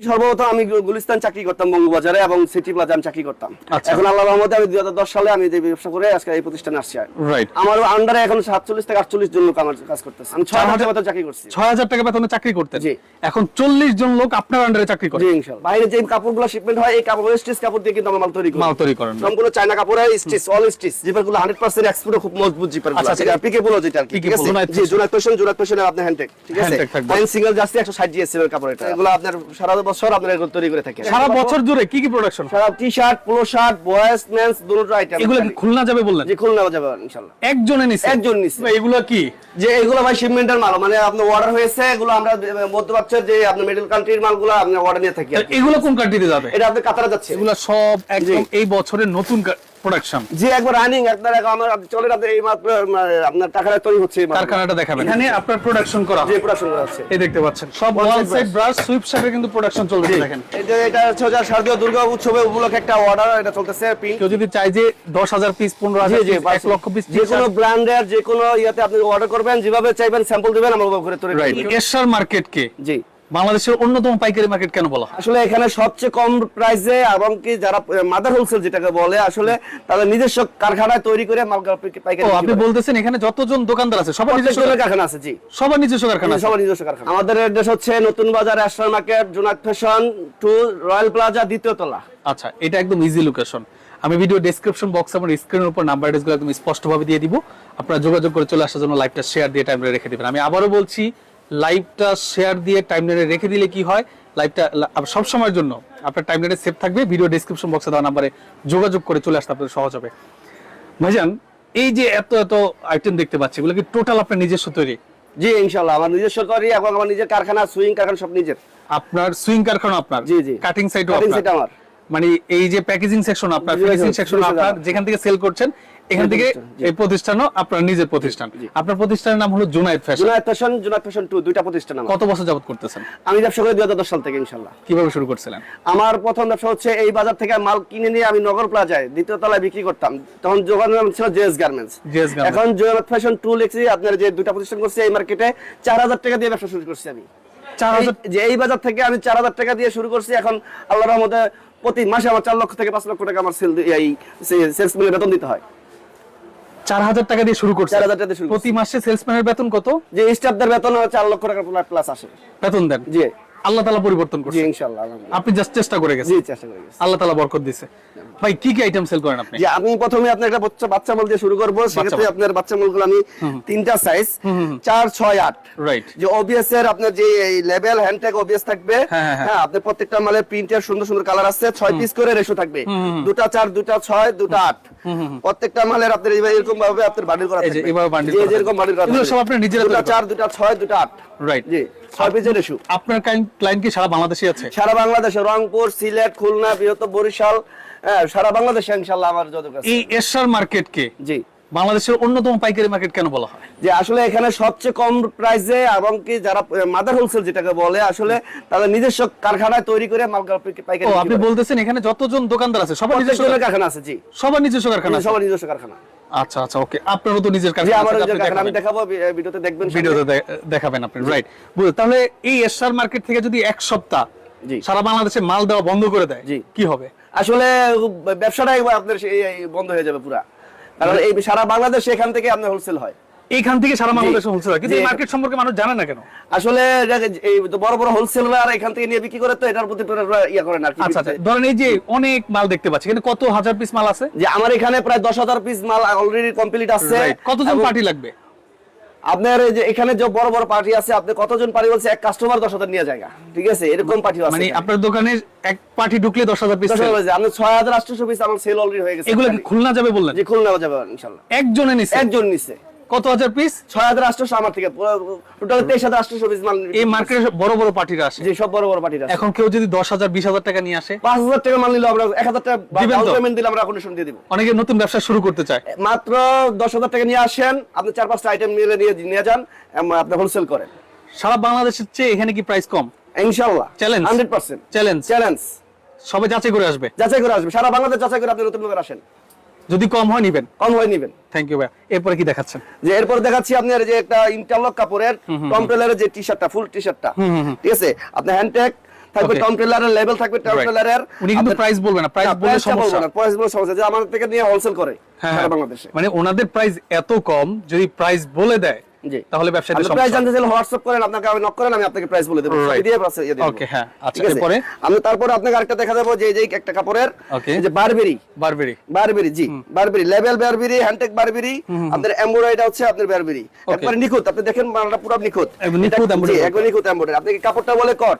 সর্বপ্রথম আমি গুলিস্তান চাকরি করতাম বঙ্গবাজারে এবং সিটি প্লাজা আমি চাকরি করতাম। আচ্ছা। এখন আল্লাহ রহমতে আমি দুই সালে আমি যে ব্যবসা করে আজকে এই প্রতিষ্ঠানে আসছি আমার আন্ডারে এখন সাতচল্লিশ থেকে আটচল্লিশ জন লোক আমার কাজ করতেছে। আমি ছয় হাজার মতো চাকরি করছি। ছয় হাজার টাকা বেতনে চাকরি করতেন? জি। এখন চল্লিশ জন লোক আপনার আন্ডারে চাকরি করে? বাইরে যে কাপড়গুলো শিপমেন্ট হয় এই কাপড় স্টিচ কাপড় দিয়ে কিন্তু আমরা মাল তৈরি মাল তৈরি করেন। সম্পূর্ণ চায়না কাপড় হয় স্টিচ অল স্টিচ জিপারগুলো হান্ড্রেড পার্সেন্ট এক্সপোর্ট খুব মজবুত জিপার আচ্ছা, আচ্ছা। পিকে বলো যেটা আর কি পিকে ঠিক আছে? বলো, জি ফ্যাশন। জোনাত ফ্যাশন জোনাত আপনার হ্যান্ডটেক ঠিক আছে। সিঙ্গেল জাস্ট একশো ষাট জিএসএম এর কাপড় এটা। এগুলো আপনার সারা বছর আপনার এগুলো তৈরি করে থাকে সারা বছর জুড়ে কি কি প্রোডাকশন সারা T shirt polo shirt boys men's দুটো আইটেম এগুলো কি খুলনা যাবে বললেন? যে খুলনা যাবে ইনশাআল্লাহ একজনে নিছে। একজন নিছে। ভাই, এগুলো কি? যে এগুলো ভাই শিপমেন্টের মাল মানে আপনার অর্ডার হয়েছে এগুলো আমরা মধ্যপ্রাচ্যের যে আপনার মিডল কান্ট্রির মালগুলো আপনি অর্ডার নিয়ে থাকি এগুলো কোন কান্ট্রিতে যাবে? এটা আপনি কাতারে যাচ্ছে এগুলো সব একদম এই বছরের নতুন প্রোডাকশন যে একবার রানিং আপনার আমার চলেন আপনি এই মাত্র আপনার টাকাটা তৈরি হচ্ছে কারখানাটা দেখাবেন। এখানে আপনার প্রোডাকশন করা যে প্রোডাকশন করা হচ্ছে। এই দেখতে পাচ্ছেন। সব side সাইড ব্রাশ সুইপ শার্টের কিন্তু প্রোডাকশন চলছে দেখেন। এই এটা হচ্ছে যে শারদীয় দুর্গা উৎসবে উপলক্ষে একটা অর্ডার এটা চলতেছে কেউ যদি চাই যে দশ হাজার পিস পনেরো জি হাজার জি পিস এক লক্ষ পিস যে কোনো ব্র্যান্ডের যে কোনো ইয়াতে আপনি অর্ডার করবেন যেভাবে চাইবেন স্যাম্পল দিবেন আমরা ওভাবে করে তৈরি করে। এশার মার্কেট কে? জি। বাংলাদেশের অন্যতম পাইকারি মার্কেট কেন বলা আসলে এখানে সবচেয়ে কম প্রাইসে এবং কি যারা মাদার হোলসেল যেটাকে বলে আসলে তাদের নিজস্ব কারখানায় তৈরি করে মাল পাইকারি আপনি বলতেছেন এখানে যতজন দোকানদার আছে সবার নিজস্ব কারখানা আছে জি। সবার নিজস্ব কারখানা সবার নিজস্ব কারখানা। আমাদের অ্যাড্রেস হচ্ছে Notun Bazar astral market Jonak fashion two royal plaza দ্বিতীয় তলা। আচ্ছা এটা একদম ইজি লোকেশন আমি ভিডিও ডেসক্রিপশন বক্স আমার স্ক্রিনের উপর নাম্বার অ্যাড্রেসগুলো একদম স্পষ্টভাবে দিয়ে দিব। আপনারা যোগাযোগ করে চলে আসার জন্য লাইভটা শেয়ার দিয়ে টাইমলাইনে রেখে দিবেন। আমি আবারও বলছি লাইভটা শেয়ার দিয়ে টাইমলাইনে রেখে দিলে কি হয়? লাইভটা সব সময়ের জন্য আপনার টাইমলাইনে সেভ থাকবে ভিডিও ডেসক্রিপশন বক্সে দেওয়া নাম্বারে যোগাযোগ করে চলে আসতে আপনাদের সহজ হবে। ভাইজান এই যে এত এত আইটেম দেখতে পাচ্ছি এগুলো কি টোটাল আপনার নিজস্ব তৈরি? জি ইনশাল্লাহ আমার নিজস্ব তৈরি এবং আমার নিজের কারখানা সুইং কারখানা সব নিজের। আপনার সুইং কারখানা আপনার? জি, জি। কাটিং সাইটও আপনার। আমার। মানে এই যে প্যাকেজিং সেকশন আপনার ফিনিশিং সেকশন আপনার যেখান থেকে সেল করছেন এখান থেকে এই প্রতিষ্ঠানও আপনার নিজের প্রতিষ্ঠান। আপনার প্রতিষ্ঠানের নাম হলো Junaid fashion. Fashion fashion two দুইটা প্রতিষ্ঠান আমার। কত বছর যাবত করতেছেন? আমি ব্যবসা করি দুই হাজার দশ সাল থেকে ইনশাল্লাহ কীভাবে শুরু করছিলেন? আমার প্রথম ব্যবসা হচ্ছে এই বাজার থেকে মাল কিনে নিয়ে আমি নগর প্লাজায় দ্বিতীয় তলায় বিক্রি করতাম। তখন দোকানের নাম ছিল জেএস গার্মেন্টস। এখন ফ্যাশন টু লিখছি আপনার যে দুইটা প্রতিষ্ঠান করছি এই মার্কেটে চার হাজার টাকা দিয়ে ব্যবসা শুরু করছি আমি। যে এই বাজার থেকে আমি চার হাজার টাকা দিয়ে শুরু করছি এখন আল্লাহর রহমতে প্রতি মাসে আমার চার লক্ষ থেকে পাঁচ লক্ষ টাকা আমার সেল এই সেলস মিলে বেতন দিতে হয়। চার হাজার টাকা দিয়ে শুরু করছে। চার হাজার টাকা দিয়ে শুরু প্রতি মাসে সেলসম্যানের বেতন কত? যে স্টাফদের বেতন চার লক্ষ টাকা প্লাস আসে। বেতন দেন। জি। আল্লাহ তালা পরিবর্তন করছে। ইনশাল্লাহ আপনি জাস্ট চেষ্টা করে জি গেছেন চেষ্টা করে গেছি। আল্লাহ তালা বরকত দিছে। ভাই কি কি আইটেম সেল করেন আপনি? আমি প্রথমে আপনার একটা বাচ্চা বাচ্চা মল দিয়ে শুরু করব। সেক্ষেত্রে আপনার বাচ্চা মলগুলো আমি তিনটা সাইজ চার ছয় আট। রাইট যে ওবিএস এর আপনার যে এই লেভেল হ্যান্ডটেক ওবিএস থাকবে। হ্যাঁ, হ্যাঁ, হ্যাঁ। হ্যাঁ আপনার প্রত্যেকটা মালের প্রিন্টের সুন্দর সুন্দর কালার আছে। ছয় পিস করে রেশো থাকবে। দুটা চার দুটা ছয় দুটা আট। প্রত্যেকটা মালের আপনার এরকম ভাবে আপনার বান্ডিল করা থাকবে। bundle যে করা যেরকম বান্ডিল করা এগুলো থাকবে। সব আপনি নিজেরা দুটা তৈরি করেন? চার দুটা ছয় দুটা আট। রাইট জি ছয় পিসের রেশো আপনার ক্লায়েন্ট কি সারা বাংলাদেশে আছে? সারা বাংলাদেশে রংপুর সিলেট খুলনা বৃহত্তর বরিশাল হ্যাঁ, সারা বাংলাদেশে ইনশাআল্লাহ আমার যত কাছে এই এসআর মার্কেট কে? জি। বাংলাদেশের অন্যতম পাইকারি মার্কেট কেন বলা হয়? যে আসলে এখানে সবচেয়ে কম প্রাইসে এবং কি যারা মাদার হোলসেল যেটাকে বলে আসলে তাদের নিজস্ব কারখানায় তৈরি করে মাল পাইকারি আপনি বলতেছেন এখানে যতজন দোকানদার আছে সবার নিজস্ব কারখানা আছে জি। সবার নিজস্ব কারখানা সবার নিজস্ব কারখানা। আচ্ছা আচ্ছা ওকে আপনারও তো নিজের আপনি আমি দেখাবো ভিডিওতে দেখবেন ভিডিওতে দেখাবেন আপনি রাইট তাহলে এই এশার মার্কেট থেকে যদি এক সপ্তাহ জি। সারা বাংলাদেশে মাল দেওয়া বন্ধ করে দেয় জি। কি হবে? আসলে ব্যবসাটাই আপনার বন্ধ হয়ে যাবে পুরা। কারণ এই সারা বাংলাদেশে এখান থেকে আপনার হোলসেল হয়। এইখান থেকে সারা বাংলাদেশে হোলসেল হয়। কিন্তু এই মার্কেট সম্পর্কে মানুষ জানে না কেন? আসলে এই এই বড় বড় হোলসেলার এখান থেকে নিয়ে বিক্রি করে তো এটার প্রতি পুরো ইয়া করে না আচ্ছা আচ্ছা। ধরেন এই যে অনেক মাল দেখতে পাচ্ছি। এখানে কত হাজার পিস মাল আছে? যে আমার এখানে প্রায় দশ হাজার পিস মাল অলরেডি কমপ্লিট আছে। কতজন পার্টি লাগবে? আপনার এই যে এখানে যে বড় বড় পার্টি আছে আপনি কতজন পার্টি বলছে? এক কাস্টমার দশ হাজার নিয়ে জায়গা। ঠিক আছে? এরকম পার্টি আছে মানে আপনার দোকানে এক পার্টি ঢুকলে দশ হাজার পিস হয়েছে। ছয় হাজার আটশো পিস আমার সেল অলরেডি হয়ে গেছে। এগুলো খুলনা যাবে বললেন? যে খুলনা যাবে ইনশাল্লাহ। একজনে নিছে? একজন নিচ্ছে কত হাজার পিস ছয় হাজার আটশোশো আমার থেকে টোটাল তেইশ হাজার আটশোশো পিস মাল এই মার্কেটে বড় বড় পার্টিরা আসে। যে সব বড় বড় পার্টি আছে এখন কেউ যদি দশ হাজার বিশ হাজার টাকা নিয়ে আসে? পাঁচ হাজার টাকা মাল নিলে আমরা এক হাজার টাকা পেমেন্ট দিলে আমরা কন্ডিশন দিয়ে দিব। অনেকে নতুন ব্যবসা শুরু করতে চায়। মাত্র দশ হাজার টাকা নিয়ে আসেন আপনি চার পাঁচটা আইটেম নিয়ে নিয়ে নিয়ে যান আপনি হোলসেল করেন। সারা বাংলাদেশের চেয়ে এখানে কি প্রাইস কম? ইনশাল্লাহ Challenge? Hundred percent challenge challenge সবে যাচাই করে আসবে। যাচাই করে আসবে। সারা বাংলাদেশ যাচাই করে আপনি নতুন লোকের আসেন। যদি কম হয় নিবেন। কম হয় নিবেন। থ্যাংক ইউ ভাই এরপরে কি দেখাচ্ছেন? যে এরপর দেখাচ্ছি আপনার যে একটা ইন্টারলক কাপড়ের টম টেলারের যে টি শার্টটা ফুল টি। শার্টটা ঠিক আছে? আপনার হ্যান্ডটেক থাকবে টম টেলারের লেভেল থাকবে টম টেলারের উনি কিন্তু প্রাইস বলবেন না। প্রাইস বললে সমস্যা। প্রাইস বলে সমস্যা। যে আমাদের থেকে নিয়ে হোলসেল করে হ্যাঁ হ্যাঁ। বাংলাদেশে। মানে ওনাদের প্রাইস এত কম যদি প্রাইস বলে দেয় তাহলে ব্যবসায়ীদের প্রাইস জানতে চাইলে হোয়াটসঅ্যাপ করেন আপনাকে আমি নক করেন আমি আপনাকে প্রাইস বলে দেবো। দিয়ে প্রাইস দিয়ে দেবো। Okay, হ্যাঁ। আচ্ছা, এরপরে? আমি তারপরে আপনাকে আরেকটা দেখা দেবো যে একটা কাপড়ের যে বারবেরি বারবেরি বারবেরি জি Burberry level Burberry hand tag Burberry আপনার এমব্রয়ডারি হচ্ছে আপনার বারবেরি একবারে নিখুঁত আপনি দেখেন মালটা পুরো নিখুঁত। একদম নিখুঁত এটা- embroidery একবারে নিখুঁত এমব্রয়ডারি কি কাপড়টা বলে কট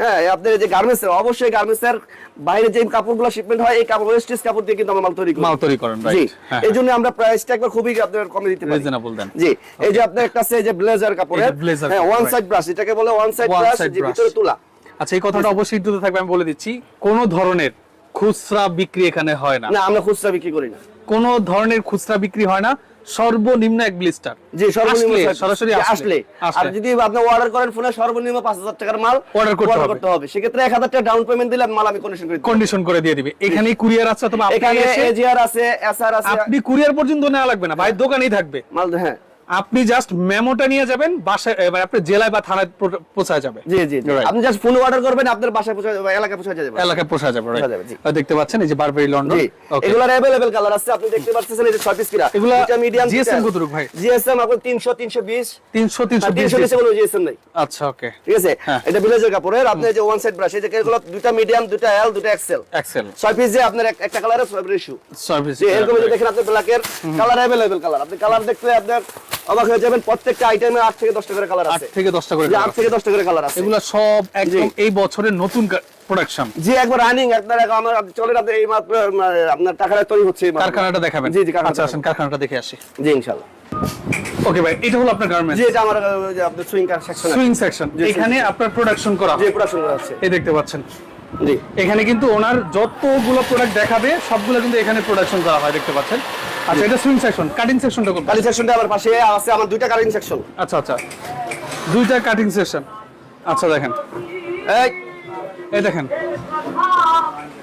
হ্যাঁ আপনার যে গার্মেন্টস অবশ্যই গার্মেন্টস এর বাইরে যে কাপড়গুলো শিপমেন্ট হয় এই কাপড় ওয়েস্টেজ কাপড় দিয়ে কিন্তু আমরা মাল তৈরি করি। মাল তৈরি করেন রাইট হ্যাঁ এই জন্য আমরা প্রাইসটা একবার খুবই আপনার কমে দিতে পারি। রিজনেবল দেন। জি এই যে আপনার একটা আছে যে ব্লেজার কাপড়ের। হ্যাঁ ওয়ান সাইড ব্রাশ এটাকে বলে ওয়ান সাইড ব্রাশ যে ভিতরে তুলা। আচ্ছা এই কথাটা অবশ্যই থাকবে আমি বলে দিচ্ছি কোন ধরনের খুচরা বিক্রি এখানে হয় না। না আমরা খুচরা বিক্রি করি না। কোন ধরনের খুচরা বিক্রি হয় না সর্বনিম্ন এক ব্লিস্টার জি সর্বনিম্ন সরাসরি আসলে, আর যদি আপনি অর্ডার করেন ফোনে সর্বনিম্ন পাঁচ হাজার টাকার মাল Order করতে হবে। সেক্ষেত্রে এক হাজার টাকা ডাউন পেমেন্ট দিলে মাল আমি কন্ডিশন করে কন্ডিশন করে দিয়ে দিবে। এখানেই কুরিয়ার আছে অথবা আপনি এখানে এজিআর আছে এসআর আছে। আপনি কুরিয়ার পর্যন্ত নেওয়া লাগবে না ভাই দোকানেই থাকবে। মাল হ্যাঁ। আপনি জাস্ট মেমোটা নিয়ে যাবেন বাসায় এবার আপনার জেলায় বা থানায় পো- পৌঁছায় যাবে জি জি জি। Right. আপনি জাস্ট ফোনে অর্ডার করবেন আপনার বাসায় পৌঁছে যাবে এলাকায় পৌঁছে যাবে এলাকায় পৌঁছায় যাবে right? পৌঁছা যাবে, জি। আর দেখতে পাচ্ছেন এই যে বারবেরি লন্ডন জি ওকে এগুলোর अवेलेबल কালার আছে আপনি দেখতে পাচ্ছেন এই যে 6 পিস কিরা এগুলা মিডিয়াম GSM কতটুকু ভাই? জিএসএম আপনার 300 320 তিনশো তিনশো 300 নিচে কোনো জিএসএম নাই আচ্ছা ওকে ঠিক আছে হ্যাঁ। এটা ব্লেজার কাপড়ের আপনি এই যে ওয়ান সাইড ব্রাশ এই যে এগুলো দুটো মিডিয়াম দুটো এল দুটো এক্সেল এক্সেল ছয় পিস যে আপনার এক- একটা কালারের ছয় রেশু সার্ভিস যে এরকম যে দেখেন আপনি ব্ল্যাকের কালার अवेलेबल কালার আপনি কালার দেখলে আপনার অবাক হয়ে যাবেন প্রত্যেকটা আইটেমে 8 থেকে 10 টা করে কালার আছে। থেকে দশটা করে যে colour 8 থেকে 10 টা করে কালার আছে। এগুলা সব একদম এই বছরের নতুন প্রোডাকশন জি একবার রানিং আপনার আমার চলেন আপনি এই মাত্র আপনার তৈরি হচ্ছে কারখানাটা দেখাবেন। জি জি আচ্ছা আসেন কারখানাটা দেখে আসি। জি ইনশাআল্লাহ ওকে ভাই এটা হলো আপনার গার্মেন্টস জি এটা আমার যে আপনার সুইং কার সেকশন সুইং সেকশন এখানে আপনার প্রোডাকশন করা জি হয়। পুরো সুন্দর আছে এই দেখতে পাচ্ছেন। জি। এখানে কিন্তু ওনার যতগুলো প্রোডাক্ট দেখাবে সবগুলো কিন্তু এখানে প্রোডাকশন করা হয় দেখতে পাচ্ছেন। আচ্ছা এটা সুইং সেকশন কাটিং সেকশনটা কোনটা কালি সেকশনটা আমার পাশে আছে আমার দুইটা কালিং সেকশন আচ্ছা আচ্ছা। দুইটা কাটিং সেকশন আচ্ছা দেখেন। এই এই দেখেন।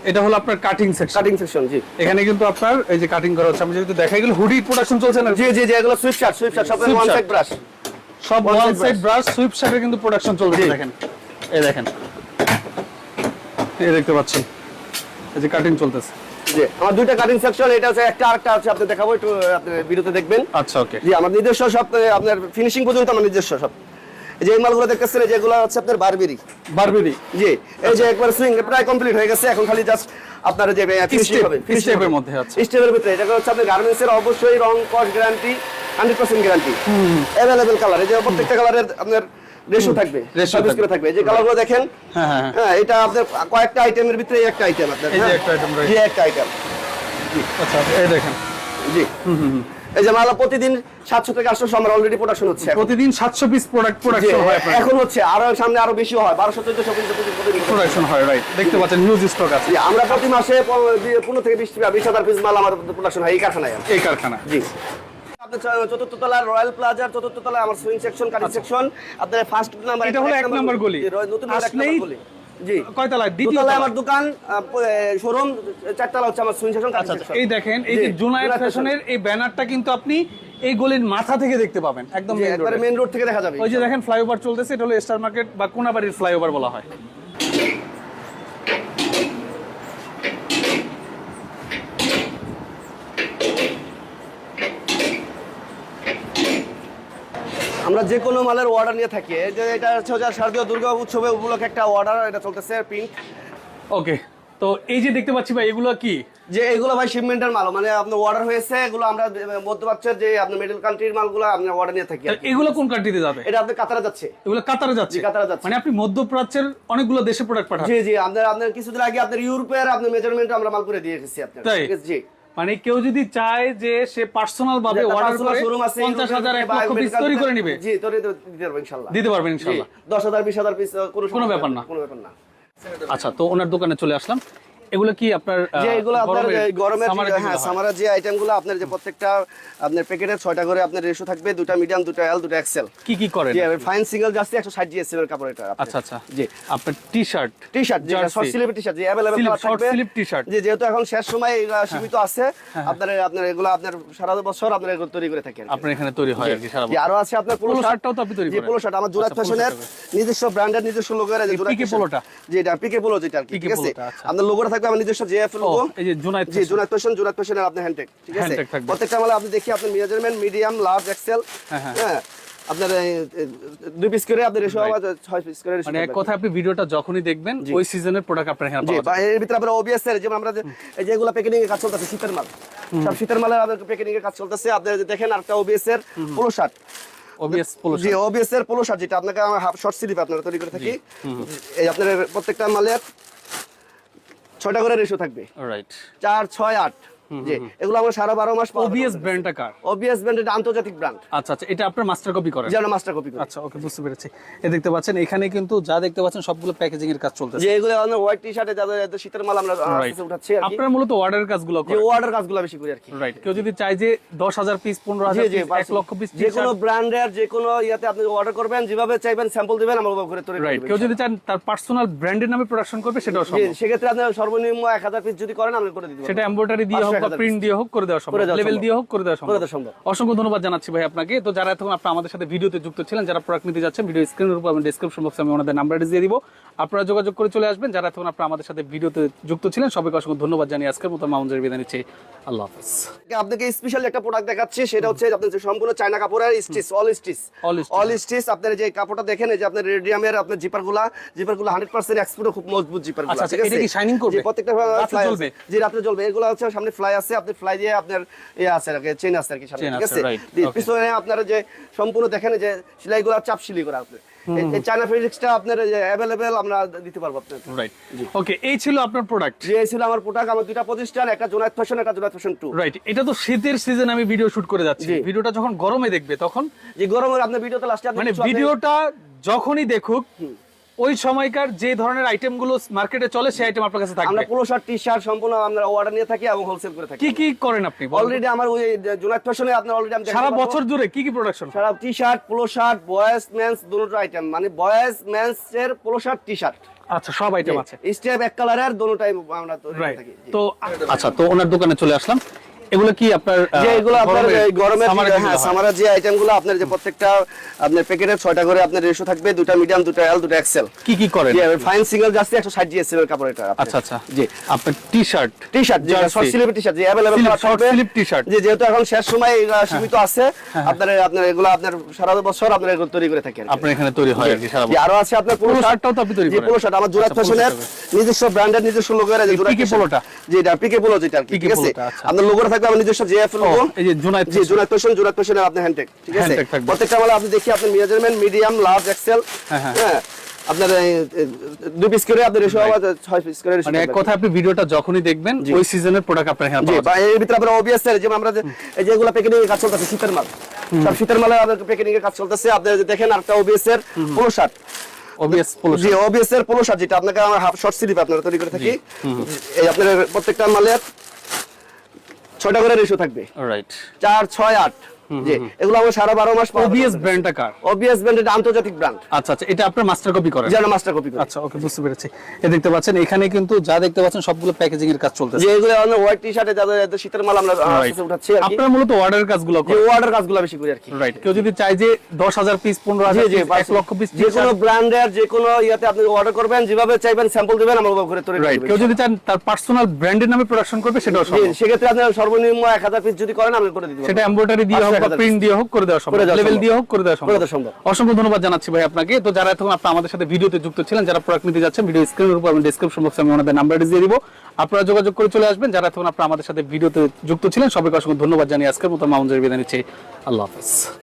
এটা হলো আপনার কাটিং সেকশন কাটিং সেকশন জি। এখানে কিন্তু আপনার এই যে কাটিং করা হচ্ছে আমি যেহেতু দেখাই গেল হুডি প্রোডাকশন চলছে না? জি জি জি এগুলো সুইফট শার্ট সুইফট শার্ট সব ওয়ান সাইড ব্রাশ সব ওয়ান সাইড ব্রাশ সুইপ শার্টের কিন্তু প্রোডাকশন চলছে দেখেন। এই দেখেন। এই দেখতে পাচ্ছেন। এই যে কাটিং চলতেছে। জি আমার দুইটা কাটিং সেকশন এটা হচ্ছে একটা আরেকটা আছে আপনি দেখাবো একটু আপনি ভিডিওতে দেখবেন আচ্ছা ওকে জি আমার নিজস্ব সব আহ, আপনার ফিনিশিং পর্যন্ত আমার নিজস্ব সব এই যে এই মালগুলো দেখতেছেন এই যেগুলো হচ্ছে আপনার বারবেরি বারবেরি জি এই যে একবার সুইং প্রায় কমপ্লিট হয়ে গেছে এখন খালি জাস্ট আপনার যে ফিনিশিং Step, হবে step এর মধ্যে আছে। স্টেপের ভিতরে এটা হচ্ছে আপনার গার্মেন্টস এর অবশ্যই রং cost guarantee 100% guarantee available colour এই যে প্রত্যেকটা কালারের আপনার রেশো থাকবে ratio সার্ভিস করে থাকবে। যে কালারগুলো দেখেন হ্যাঁ, হ্যাঁ, হ্যাঁ। হ্যাঁ এটা আপনার কয়েকটা আইটেমের ভিতরে এই একটা আইটেম আপনার এই যে? একটা। জি একটা আইটেম আচ্ছা এই দেখেন। জি। এই যে মালা প্রতিদিন 700 থেকে 800 আমার অলরেডি প্রোডাকশন হচ্ছে প্রতিদিন 700 পিস প্রোডাক্ট প্রোডাকশন হয় এখন হচ্ছে আরও সামনে আরও বেশি হয় 1200 1400 পর্যন্ত প্রতিদিন প্রোডাকশন হয় রাইট দেখতে পাচ্ছেন হিউজ স্টক আছে। আমরা প্রতি মাসে প- দি- পনেরো থেকে বিশ বিশ হাজার পিস মাল আমার প্রোডাকশন হয় এই কারখানায়। এই কারখানা জি। চতুর্থ তলার রয়্যাল প্লাজার চতুর্থ তলায় আমার সুইং সেকশন কাটিং সেকশন আপনার ফার্স্ট নাম্বার এটা হলো এক নাম্বার গলি। নতুন এক নাম্বার গলি। জি। কয় তলায়? দ্বিতীয় তলায়? আমার দোকান শোরুম চারতলা হচ্ছে আমার সুইং সেকশন কাটিং আচ্ছা সেকশন এই দেখেন এই যে জুনায়েদ ফ্যাশনের এই ব্যানারটা কিন্তু আপনি এই গলির মাথা থেকে দেখতে পাবেন একদম একবারে মেইন রোড থেকে দেখা যাবে ওই যে দেখেন ফ্লাইওভার চলতেছে এটা হলো স্টার মার্কেট বা কোনাবাড়ির ফ্লাইওভার বলা হয়। আমরা যে কোনো মালের অর্ডার নিয়ে থাকি। যে এটা হচ্ছে শারদীয় দুর্গা উৎসবে উপলক্ষে একটা অর্ডার এটা চলতেছে পিঙ্ক ওকে তো এই যে দেখতে পাচ্ছি ভাই এগুলো কি? যে এগুলো ভাই শিপমেন্টের মাল মানে আপনার অর্ডার হয়েছে এগুলো আমরা মধ্যপ্রাচ্যের যে আপনার মিডল কান্ট্রির মালগুলো আপনার অর্ডার নিয়ে থাকি এগুলো কোন কান্ট্রিতে যাবে? এটা আপনার কাতারে যাচ্ছে। এগুলো কাতারে যাচ্ছে? কাতারে যাচ্ছে। মানে আপনি মধ্যপ্রাচ্যের অনেকগুলো দেশে প্রোডাক্ট পাঠান? জি জি আপনার আপনার কিছুদিন আগে আপনার ইউরোপের আপনার মেজারমেন্ট আমরা মাল করে দিয়ে এসেছি আপনার। ঠিক আছে, জি। মানে কেউ যদি চায় যে সে পার্সোনাল ভাবে অর্ডার করে শোরুম আছে পঞ্চাশ হাজার এক বা লক্ষ পিস তৈরি করে নেবে। জি তৈরি দিতে পারবেন ইনশাআল্লাহ দিতে পারবেন হাজার বিশ হাজার পিস কোনো কোনো ব্যাপার না। কোনো ব্যাপার না। আচ্ছা তো ওনার দোকানে চলে আসলাম। এগুলো কি আপনার যে এগুলো আপনার গরমের- এর যে- হ্যাঁ সামারের যে আইটেমগুলো আপনার যে প্রত্যেকটা আপনার প্যাকেটে ছয়টা করে আপনার রেশো থাকবে দুটা মিডিয়াম দুটা এল দুটা এক্সেল কি কি করেন জি ফাইন সিঙ্গেল জাস্ট একশো ষাট জিএসএম এর কাপড় এটা আচ্ছা আচ্ছা। জি। আপনার টি শার্ট টি শার্ট যে শর্ট স্লিভের টি শার্ট যে থাকবে। sleeve t-shirt। যেহেতু এখন শেষ সময় এগুলা সীমিত আছে হ্যাঁ, আপনার আপনার এগুলো আপনার সারা বছর আপনার এগুলো তৈরি করে থাকেন আপনার এখানে তৈরি হয় আর কি সারা যে আরও আছে আপনার পোলো পোলো শার্ট শার্টটাও তো আপনি তৈরি যে করেন? পোলো শার্ট আমার জোড়াত আচ্ছা, ফ্যাশনের নিজস্ব ব্র্যান্ডের নিজস্ব লোগোর যে জোড়াত পিকে। পোলোটা? জি এটা পিকে পোলো যেটা আর কি ঠিক আছে? আচ্ছা। আপনার লোগোটা থাকবে আমার নিজস্ব জেএফ লোগো এই যে জুনাইদ জি ফ্যাশন জোনাত ফ্যাশনের আপনার হ্যান্ডটেক ঠিক আছে? প্রত্যেকটা মালে আপনি দেখি আপনার মেজারমেন্ট মিডিয়াম লার্জ এক্সেল হ্যাঁ, আপনার দুই পিস করে আপনার রেশো আবার ছয় পিস করে মানে এক কথা আপনি ভিডিওটা যখনই দেখবেন ওই সিজনের প্রোডাক্ট আপনার এখানে পাওয়া যাবে। এর ভিতরে আপনার ওবিএস এর যেমন আমরা যে এই যে এগুলা প্যাকেটিং এর কাজ চলতেছে শীতের মাল। সব শীতের মালের আপনার প্যাকেটিং এর কাজ চলতেছে। আপনি দেখেন আরেকটা ওবিএস এর পোলো শার্ট ওবিএস পোলো জি ওবিএস এর পোলো শার্ট যেটা আপনাকে আমার হাফ শর্ট স্লিভ আপনারা তৈরি করে থাকি। এই আপনার প্রত্যেকটা মালের ছয়টা করে রেশো থাকবে। রাইট চার ছয় আট। জি এগুলো আমরা সারা বারো মাস ওবিএস ব্র্যান্ডটা কার? ওবিএস ব্র্যান্ড এটা আন্তর্জাতিক ব্র্যান্ড আচ্ছা আচ্ছা এটা আপনার মাস্টার কপি করেন। মাস্টার কপি করি। আচ্ছা ওকে বুঝতে পেরেছি। এ দেখতে পাচ্ছেন এখানে কিন্তু যা দেখতে পাচ্ছেন সবগুলো প্যাকেজিং এর কাজ চলতেছে। যে এগুলো আমরা হোয়াইট টি শার্টে যাদের শীতের মাল আমরা উঠাচ্ছি আর আপনার মূলত অর্ডারের কাজগুলো যে অর্ডার কাজগুলো বেশি করি আর কি। রাইট কেউ যদি চায় যে দশ হাজার পিস পনেরো জি হাজার জি পিস এক লক্ষ পিস যে কোনো ব্র্যান্ডের যে কোনো ইয়াতে আপনি অর্ডার করবেন যেভাবে চাইবেন স্যাম্পল দিবেন আমরা ওভাবে করে তৈরি রাইট কেউ যদি চান তার পার্সোনাল ব্র্যান্ডের নামে প্রোডাকশন করবে সেটাও সম্ভব। সেক্ষেত্রে আপনার সর্বনিম্ন এক হাজার পিস যদি করেন আমরা করে দিতে সেটা এমব্রয়ডারি দিয়ে বা প্রিন্ট দিয়ে হোক করে দেওয়া সম্ভব লেভেল দিয়ে হোক করে দেওয়া সম্ভব। সম্ভব। অসংখ্য ধন্যবাদ জানাচ্ছি ভাই আপনাকে। তো যারা এখন আপনারা আমাদের সাথে ভিডিওতে যুক্ত ছিলেন যারা প্রোডাক্ট নিতে যাচ্ছেন ভিডিও স্ক্রিনের উপর আমি ডেসক্রিপশন বক্সে আমি ওনাদের নাম্বার দিয়ে দিব। আপনারা যোগাযোগ করে চলে আসবেন। যারা এখন আপনারা আমাদের সাথে ভিডিওতে যুক্ত ছিলেন সবাইকে অসংখ্য ধন্যবাদ জানিয়ে আজকের মতো মামুনের বিদায় নিচ্ছি। আল্লাহ হাফেজ। আপনাকে স্পেশাল একটা প্রোডাক্ট দেখাচ্ছি। সেটা হচ্ছে আপনার যে সম্পূর্ণ চায়না কাপড়ের stitch all stitch all stitch আপনার যে কাপড়টা দেখেন এই যে আপনার রেডিয়ামের আপনার জিপারগুলা জিপারগুলা হান্ড্রেড পার্সেন্ট এক্সপোর্ট খুব মজবুত জিপারগুলা আচ্ছা, আচ্ছা, এটা কি shining করবে? প্রত্যেকটা ফ্লাই জ্বলবে? জি রাত্রে জ্বলবে এগুলো হচ্ছে সামনে ফ্লাই আছে আপনি ফ্লাই দিয়ে আপনার ইয়ে আছে আর কি চেন আছে আর কি সামনে ঠিক আছে, পিছনে আপনার যে সম্পূর্ণ দেখেন যে সেলাইগুলো চাপ সিলি করা আপনি এই- এই চায়না ফেব্রিক্সটা আপনার অ্যাভেলেবেল আমরা দিতে পারব আপনার রাইট ওকে এই ছিল আপনার প্রোডাক্ট যে ছিল আমার প্রোডাক্ট আমার দুইটা প্রতিষ্ঠান একটা ফ্যাশন একটা ফ্যাশন টু রাইট এটা তো শীতের সিজন আমি ভিডিও শুট করে যাচ্ছি। ভিডিওটা যখন গরমে দেখবে তখন যে গরমের আপনার ভিডিওতে লাস্টে মানে ভিডিওটা যখনই দেখুক ওই সময়কার যে ধরনের আইটেমগুলো মার্কেটে চলে সেই আইটেম আপনার কাছে থাকে আমরা পোলো শার্ট টি শার্ট সম্পূর্ণ আমরা অর্ডার নিয়ে থাকি এবং হোলসেল করে থাকি। কি কি করেন আপনি অলরেডি আমার ওই জোনাত ফ্যাশনে আপনার অলরেডি আমি সারা বছর জুড়ে কি কি প্রোডাকশন সারা T shirt polo shirt boys men's দুটো আইটেম মানে বয়েজ মেন্স এর পোলো শার্ট টি শার্ট আচ্ছা সব আইটেম আছে। স্টেপ এক কালারের দুটোটাই আমরা তৈরি করে থাকি। তো আচ্ছা তো ওনার দোকানে চলে আসলাম। এগুলো কি আপনার যে এগুলো আপনার গরমের- এর যে- হ্যাঁ সামারের যে আইটেমগুলো আপনার যে প্রত্যেকটা আপনার প্যাকেটে করে আপনার রেশো থাকবে দুটা মিডিয়াম দুটা এল দুটা এক্সেল কি কি করেন? ফাইন সিঙ্গেল জাস্ট একশো ষাট জিএসএম এর কাপড় এটা আচ্ছা আচ্ছা। জি। আপনার টি শার্ট টি শার্ট যে শর্ট স্লিভের টি শার্ট যে Sleeve, কালার short থাকবে। sleeve যেহেতু এখন শেষ সময় সীমিত আছে আপনার আপনার এগুলো আপনার সারা বছর আপনার এগুলো তৈরি করে থাকেন আপনার এখানে তৈরি হয় আর কি সারা যে আরও আছে আপনার শার্ট শার্টটাও তো আপনি তৈরি করেন? পোলো শার্ট আমার জোড়াত আচ্ছা, ফ্যাশনের নিজস্ব ব্র্যান্ডের নিজস্ব লোগোর আছে জোড়াত পিকে fashion। পোলোটা? জি এটা পিকে পোলো যেটা পিকে ঠিক আছে? আচ্ছা। আপনার লোগোটা থাকবে আমার নিজস্ব জেএফ লোগো এই যে জুনাইদ জি জোড়াত ফ্যাশন জোড়াত ফ্যাশনের আপনার হ্যান্ডটেক ঠিক আছে? প্রত্যেকটা মালে আপনি দেখি আপনার মেজারমেন্ট মিডিয়াম লার্জ এক্সেল হ্যাঁ, আপনার এই, এই, দুই পিস করে আপনি রেশো আবার ছয় পিস করে মানে এক কথা আপনি ভিডিওটা যখনই দেখবেন ওই সিজনের প্রোডাক্ট আপনার এখানে জি বা এর ভিতরে আপনার ওবিএস এর যেমন আমরা এই যে প্যাকেটিং এর কাজ চলতেছে শীতের মাল। সব শীতের মালে আমাদের প্যাকেটিং এর কাজ চলতেছে। আপনি দেখেন আরেকটা ওবিএস এর পোলো শার্ট OBS পোলো জি ওবিএস এর পোলো শার্ট যেটা আপনাকে আমার হাফ শর্ট স্লিভ আপনারা তৈরি করে থাকি। এই আপনার প্রত্যেকটা মালের ছয়টা করে রেশো থাকবে। রাইট চার ছয় আট। জি এগুলো আমরা সারা বারো মাস ওবিএস ব্র্যান্ডটা কার? ব্র্যান্ড এটা আন্তর্জাতিক ব্র্যান্ড আচ্ছা আচ্ছা এটা আপনার মাস্টার কপি করেন। মাস্টার কপি করে। আচ্ছা ওকে বুঝতে পেরেছি। এ দেখতে পাচ্ছেন এখানে কিন্তু যা দেখতে পাচ্ছেন সবগুলো প্যাকেজিং এর কাজ চলতেছে। যে এগুলো আমরা হোয়াইট টি শার্টে যাদের যাদের শীতের মাল আমরা উঠাচ্ছি আর কি। আপনার মূলত অর্ডারের কাজগুলো করেন। অর্ডার কাজগুলো বেশি করি আর কি। রাইট কেউ যদি চায় যে দশ হাজার পিস পনেরো জি হাজার জি পিস এক লক্ষ পিস যে কোনো ব্র্যান্ডের যে কোনো ইয়াতে আপনি অর্ডার করবেন যেভাবে চাইবেন স্যাম্পল দিবেন আমরা ওভাবে করে তৈরি রাইট কেউ যদি চান তার পার্সোনাল ব্র্যান্ডের নামে প্রোডাকশন করবে সেটাও সম্ভব। সেক্ষেত্রে আপনার সর্বনিম্ন এক হাজার পিস যদি করেন আমরা করে দিতে সেটা। এমব্রয়ডারি দিয়ে হোক বা 500 প্রিন্ট দিয়ে হোক করে দেওয়া সম্ভব। লেভেল দিয়ে হোক করে দেওয়া সম্ভব। সম্ভব। অসংখ্য ধন্যবাদ জানাচ্ছি ভাই আপনাকে। তো যারা এখন আপনার আমাদের সাথে ভিডিওতে যুক্ত ছিলেন যারা প্রোডাক্ট নিতে যাচ্ছেন ভিডিও স্ক্রিনের উপর আমি ডিসক্রিপশন বক্সে আমি ওনাদের নাম্বার দিয়ে দিব। আপনারা যোগাযোগ করে চলে আসবেন। যারা এখন আপনারা আমাদের সাথে ভিডিওতে যুক্ত ছিলেন সবাইকে অসংখ্য ধন্যবাদ জানিয়ে আজকের মতো মামুন বিদায় নিচ্ছি। আল্লাহ হাফেজ।